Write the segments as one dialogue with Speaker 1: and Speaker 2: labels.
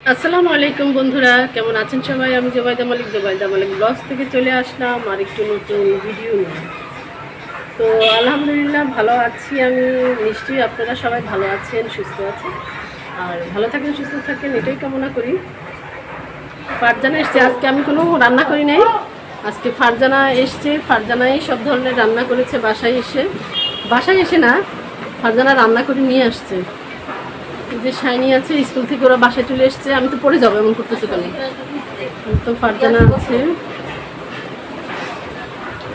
Speaker 1: আসসালামু আলাইকুম বন্ধুরা, কেমন আছেন সবাই? আমি জোবাইদা মালিক জোবাইদা মালিক ব্লগস থেকে চলে আসলাম আর একটু নতুন ভিডিও নিয়ে। তো আলহামদুলিল্লাহ ভালো আছি আমি, নিশ্চয়ই আপনারা সবাই ভালো আছেন, সুস্থ আছেন। আর ভালো থাকেন, সুস্থ থাকেন, এটাই কামনা করি। ফারজানা এসছে, আজকে আমি কোনো রান্না করি নাই। আজকে ফারজানা এসছে, ফারজানাই সব ধরনের রান্না করেছে, বাসায় এসে। বাসায় এসে না, ফারজানা রান্না করে নিয়ে আসছে। যে শাইনি আছে স্কুল থেকে ওরা বাসায় চলে এসছে আমি তো পড়ে যাব এমন করতেছে কেন? তো ফারজানা আছে।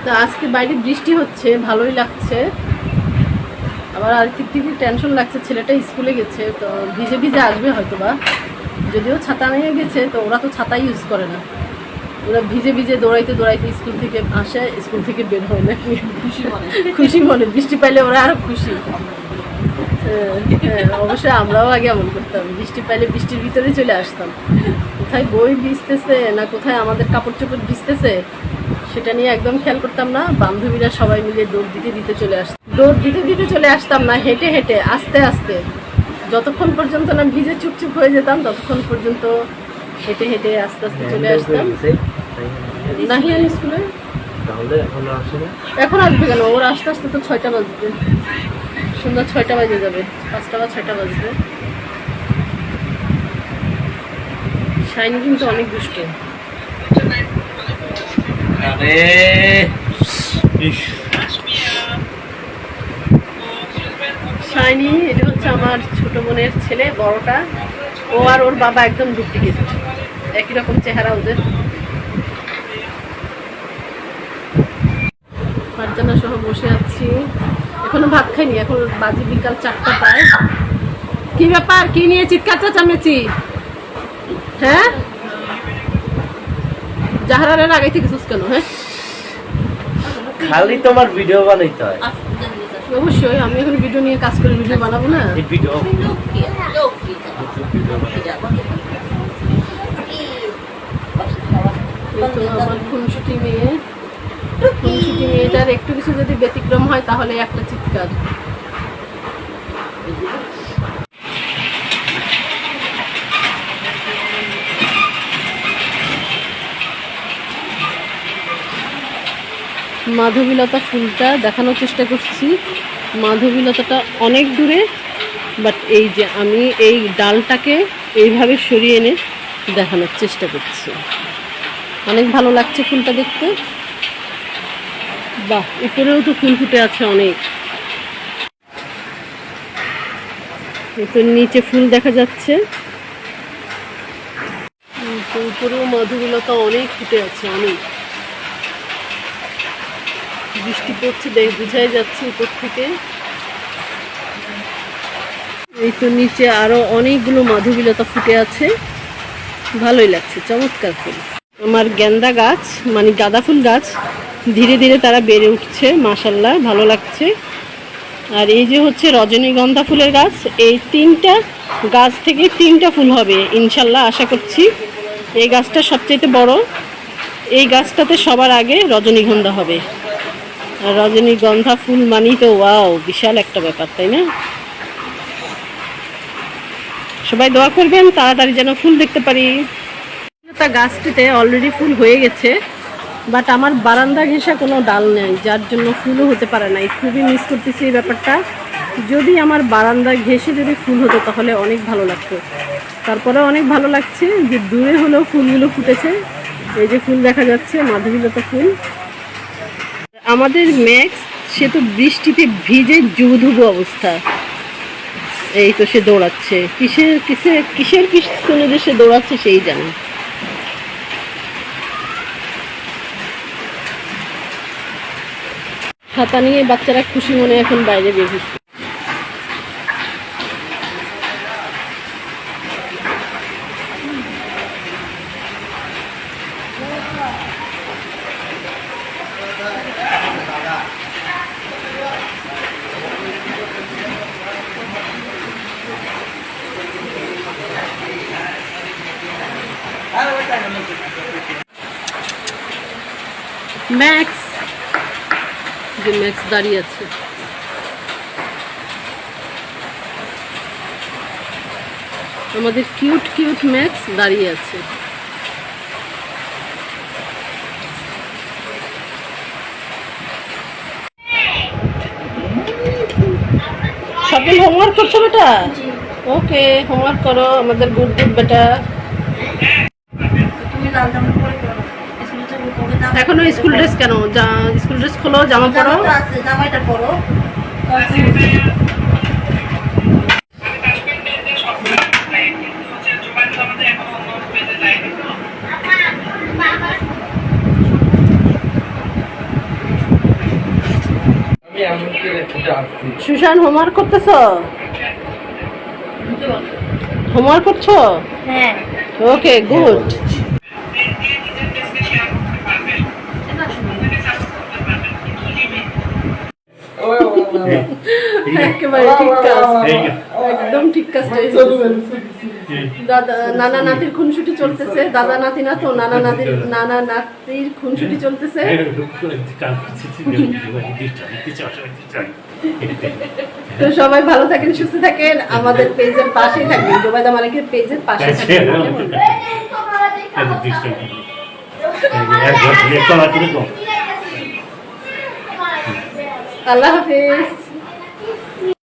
Speaker 1: তো আজকে বাইরে বৃষ্টি হচ্ছে ভালোই লাগছে। আবার আর্থিক থেকে টেনশন লাগছে ছেলেটা স্কুলে গেছে তো ভিজে ভিজে আসবে হয়তো বা যদিও ছাতা নিয়ে গেছে তো ওরা তো ছাতা ইউজ করে না। ওরা ভিজে ভিজে দৌড়াইতে দৌড়াইতে স্কুল থেকে আসে স্কুল থেকে বের হয় না। খুশি মনে। খুশি মনে বৃষ্টি পাইলে ওরা আরও খুশি। অবশ্যই আমরাও আগে এমন করতাম। বৃষ্টি পাইলে বৃষ্টির ভিতরে চলে আসতাম। কোথায় বই ভিজতেছে না কোথায় আমাদের কাপড় চোপড় ভিজতেছে সেটা নিয়ে একদম খেয়াল করতাম না। বান্ধবীরা সবাই মিলে দৌড় দিতে দিতে চলে আসতাম দৌড় দিতে দিতে চলে আসতাম না হেঁটে হেঁটে আস্তে আস্তে। যতক্ষণ পর্যন্ত না ভিজে চুপচুপ হয়ে যেতাম ততক্ষণ পর্যন্ত হেঁটে হেঁটে আস্তে আস্তে চলে আসতাম। নাহিয়ান স্কুলে?
Speaker 2: এখন
Speaker 1: আসবে কেন? ওর আস্তে আস্তে তো ছয়টা বাজবে। সন্ধ্যা ছয়টা বাজে যাবে পাঁচটা বা ছয়টা বাজবে। শাইনি কিন্তু অনেক দুষ্ট।
Speaker 2: আরে
Speaker 1: শাইনি এটা হচ্ছে আমার ছোট বোনের ছেলে বড়টা। ও আর ওর বাবা একদম ডুপ্লিকেট একই রকম চেহারা ওদের ফারজানা সহ বসে আছি এখনও ভাত খাইনি এখন বাজে বিকাল চারটা পায় কি ব্যাপার? কি নিয়ে চিৎকার চাচামেচি? হ্যাঁ? জাহারারের আগে থেকে কেন হ্যাঁ?
Speaker 2: খালি তোমার ভিডিও বানাইতে হয়।
Speaker 1: অবশ্যই আমি এখন ভিডিও নিয়ে কাজ করে ভিডিও বানাবো না।
Speaker 2: ভিডিও।
Speaker 1: আমার খুনসুটি মেয়ে। খুনসুটি একটু কিছু যদি ব্যতিক্রম হয়, তাহলে একটা চিৎকার। মাধবীলতা ফুলটা দেখানোর চেষ্টা করছি। মাধবীলতাটা অনেক দূরে বাট এই যে আমি এই ডালটাকে এইভাবে সরিয়ে এনে দেখানোর চেষ্টা করছি। অনেক ভালো লাগছে ফুলটা দেখতে। বাহ উপরেও তো ফুল ফুটে আছে অনেক। নিচে ফুল দেখা যাচ্ছে। উপরেও মধুগুলতা অনেক ফুটে আছে অনেক বৃষ্টি পড়ছে, দেখ, বুঝাই যাচ্ছে উপর থেকে। এই তো নিচে আরও অনেকগুলো মাধবীলতা ফুটে আছে। ভালোই লাগছে, চমৎকার ফুল। আমার গেন্দা গাছ মানে গাঁদা ফুল গাছ ধীরে ধীরে তারা বেড়ে উঠছে মাসাল্লাহ ভালো লাগছে। আর এই যে হচ্ছে রজনীগন্ধা ফুলের গাছ, এই তিনটা গাছ থেকে তিনটা ফুল হবে ইনশাল্লাহ আশা করছি। এই গাছটা সবচেয়ে বড়। এই গাছটাতে সবার আগে রজনীগন্ধা হবে। আর রজনীগন্ধা ফুল মানি তো ওয়াও, বিশাল একটা ব্যাপার, তাই না? সবাই দোয়া করবেন, তাড়াতাড়ি যেন ফুল দেখতে পারি। গাছটিতে অলরেডি ফুল হয়ে গেছে। বাট আমার বারান্দা ঘেঁষা কোনো ডাল নেই, যার জন্য ফুলও হতে পারে নাই খুবই মিস করতেছি এই ব্যাপারটা। যদি আমার বারান্দা ঘেঁষে যদি ফুল হতো, তাহলে অনেক ভালো লাগতো। তারপরে অনেক ভালো লাগছে যে দূরে হলেও ফুলগুলো ফুটেছে। এই যে ফুল দেখা যাচ্ছে, মাধবীলতা ফুল। আমাদের ম্যাক্স, সে তো বৃষ্টিতে ভিজে জুবুধুবু অবস্থা। এই তো সে দৌড়াচ্ছে। কিসের কিসের কিসের পিছনে যে সে দৌড়াচ্ছে, সেই জানে। ছাতা নিয়ে বাচ্চারা খুশি মনে এখন বাইরে বের হচ্ছে। ম্যাক্স যে ম্যাক্স দাঁড়িয়ে আছে। আমাদের কিউট কিউট ম্যাক্স দাঁড়িয়ে আছে। সকল হোমওয়ার্ক করছ বেটা? ওকে হোমওয়ার্ক করো আমাদের গুড গুড বেটা
Speaker 3: তুমি লাল জামা পরে করো স্কুলে যাব কবে জামা
Speaker 1: এখনও স্কুল ড্রেস কেন? স্কুল ড্রেস খোলো জামা পরো।
Speaker 3: জামা তো পরো।
Speaker 1: সুশান হোমওয়ার্ক করতেছ? হোমওয়ার্ক করছ?
Speaker 3: হ্যাঁ।
Speaker 1: ওকে গুড একেবারে ঠিক কাজ। একদম ঠিক কাজটা দাদা নানা নাতির খুনসুটি চলতেছে। দাদা নাতি না তো নানা নাতির নানা নাতির খুনসুটি চলতেছে। তো সবাই ভালো থাকেন সুস্থ থাকেন। আমাদের পেজের পাশেই থাকবেন। জোবাইদা মালিকের পেজের পাশে থাকবেন। আল্লাহ হাফিজ।